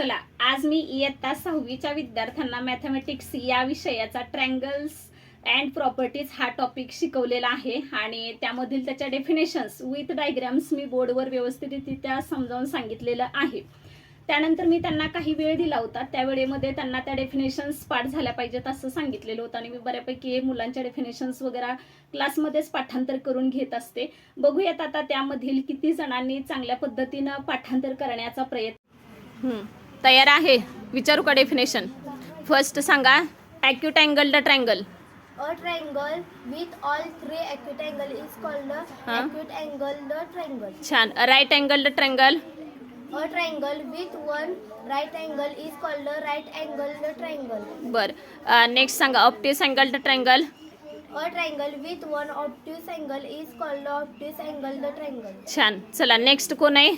चला आज मी इयत्ता सहावीच्या विद्यार्थ्यांना मॅथमॅटिक्स या विषयाचा ट्रँगल्स अँड प्रॉपर्टीज हा टॉपिक शिकवलेला आहे. आणि त्यामधील त्याच्या डेफिनेशन्स विथ डायग्राम्स मी बोर्डवर व्यवस्थितरित्या समजावून सांगितलेलं आहे. त्यानंतर मी त्यांना काही वेळ दिला होता. त्या वेळेमध्ये त्यांना त्या डेफिनेशन्स पाठ झाल्या पाहिजेत असं सांगितलेलं होतं. आणि मी बऱ्यापैकी मुलांच्या डेफिनेशन्स वगैरे क्लासमध्येच पाठांतर करून घेत असते. बघूयात आता त्यामधील किती जणांनी चांगल्या पद्धतीनं पाठांतर करण्याचा प्रयत्न तयार आहे. विचारू का डेफिनेशन फर्स्ट सांगा acute angle the triangle a triangle with all three acute angle is called acute angle the triangle छान. Right angle the triangle a triangle with one right angle is called right angle the triangle बर next सांगा obtuse angle the triangle a triangle with one obtuse angle is called obtuse angle the triangle छान. चला next कोण आहे?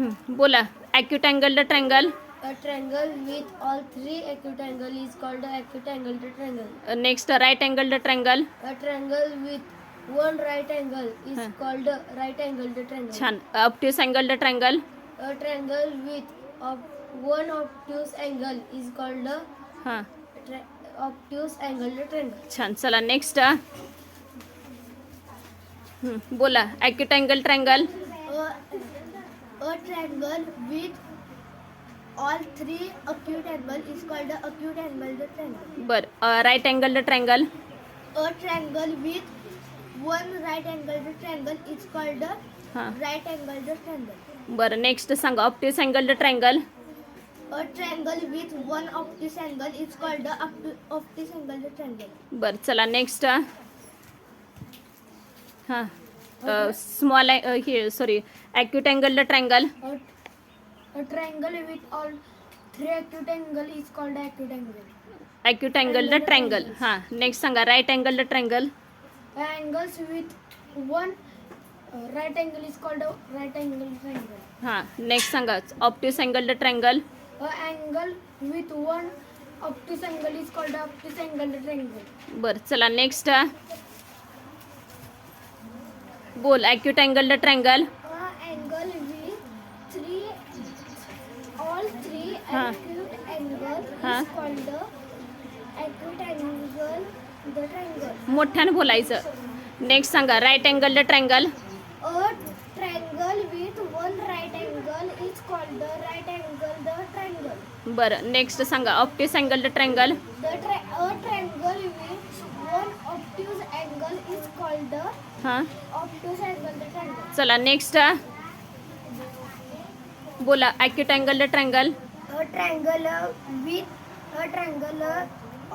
बोला acute angle the triangle A triangle with all three acute angle is called a acute angle the triangle. Next right angle the triangle A triangle with one right angle is Huh. called a right angle the triangle. छान obtuse angle the triangle A triangle with ob- one obtuse angle is called a हां tri- obtuse angle the triangle. छान चला next बोला acute angle triangle A, a triangle with all three acute angle is called a acute angle the triangle. बर right angle the triangle A triangle with one right angle the triangle is called a हां right angle the triangle. बरं next सांगा obtuse angle the triangle A triangle with one obtuse angle is called a obtu- obtuse angle the triangle. बरं चला next हां small हे sorry acute angle the triangle with all three acute angle is called a acute angle. Acute angle the triangle हां next सांगा right angle the triangle Angles with one uh, right angle is called a right angle triangle. हां next सांगा obtuse angle the triangle angle with one obtuse angle is called a obtuse angle triangle. बरं चला next बोल acute angle the triangle मोठ्याने बोलायचं. Next सांगा right angle the triangle बर next सांगा obtuse angle triangle triangle triangle हां. चला नेक्स्ट बोला acute triangle triangle triangle with triangle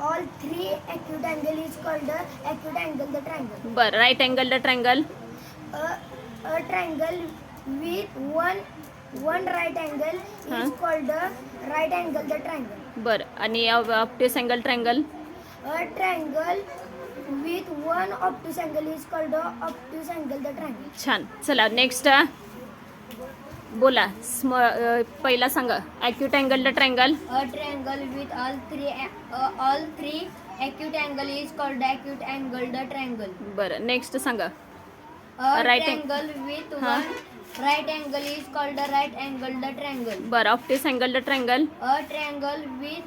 all three acute angle is called acute angle the triangle बर right angle the triangle a triangle with one one right angle is called right angle the triangle बर आणि obtuse angle triangle a triangle with one obtuse angle is called obtuse angle the triangle छान. चला next बोला. पहिला सांगा. Acute angled triangle a triangle with all three all three acute angle is called acute angle the triangle बरं next सांगा. Right angle with one right angle is called the right angle the triangle बरं obtuse angle the triangle a triangle with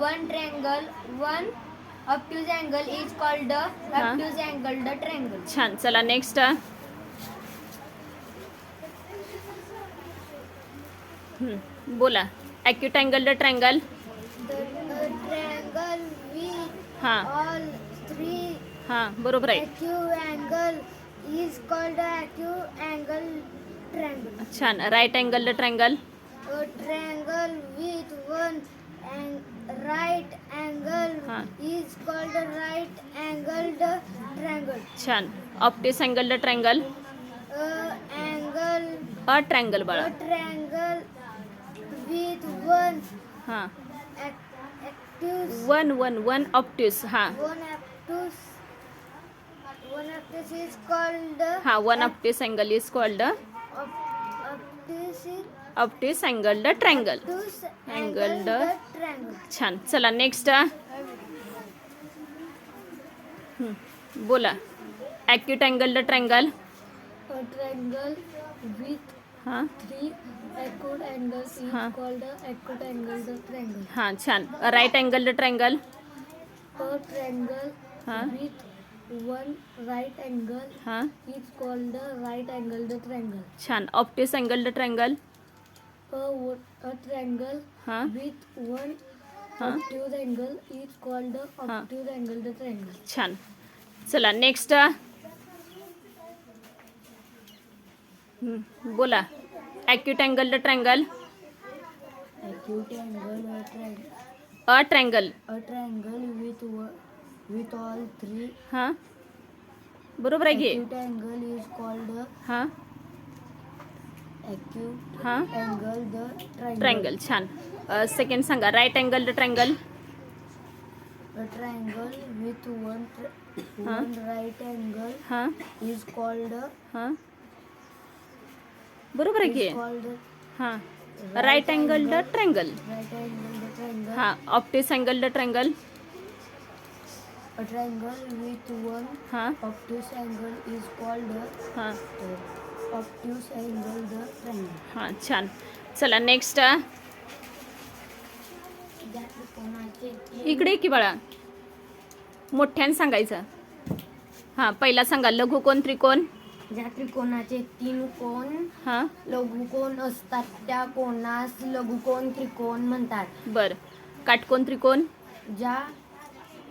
one triangle one acute angle is called the up angle the triangle छान. चला next बोला. Acute angle the triangle तर triangle with all three हां बरोबर cute angle is call the angle triangle छान. Right angle the triangle triangle with one uh right angle छान. Right angle छान. Obtuse angle the triangle angle a triangle बाळा. Triangle with one हां. One one one obtuse हां. One obtuse one obtuse angle is called obtuse angle the triangle angle the triangle छान. चला next बोला acute angle the triangle A triangle with हां three acute angle is Huh. called the acute angle the triangle. हां छान right angle triangle A triangle Huh. with one right angle हां is called the right angle the triangle. छान obtuse angle triangle A, wo- a triangle हां with one छान. चला next बोला. Acute angle the acute a अट्रँगल a angle with with all three हां? बरोबर आहे की? अँगल इज कॉल्ड हां? Acute हां angle the triangle. ट्रँगल छान सेकंड सांगा right angle triangle A triangle with one tr- Huh? one right angle हां is called the हां बरोबर आहे is घे called the हां right angle the triangle right angle the triangle. हां obtuse angle the triangle A triangle with one हां obtuse angle is called the हां हां छान. चला नेक्स्ट इकडे की बाळा? मोठ्याने सांगायचं. हां पहिला सांगा लघुकोण त्रिकोण? ज्या त्रिकोणाचे तीन कोण हां. लघुकोण असतात त्या कोणास लघुकोण त्रिकोण म्हणतात. बर. काटकोण त्रिकोण? ज्या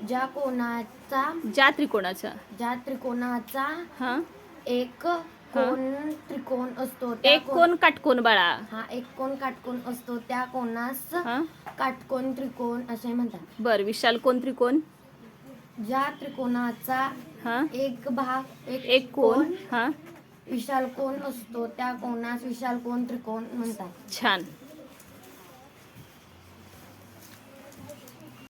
ज्या कोणाचा ज्या त्रिकोणाचा. ज्या त्रिकोणाचा हां. एक कोण त्रिकोण असतो त्या एक कोण काटकोण बाळा. हा एक कोण काटकोण असतो त्या कोणास हां? काटकोण त्रिकोण असे म्हणतात. बर विशाल कोण त्रिकोण? ज्या त्रिकोणाचा हां? एक भाग एक कोण? हां? विशाल कोण असतो त्या कोणास विशाल कोण त्रिकोण म्हणतात? छान.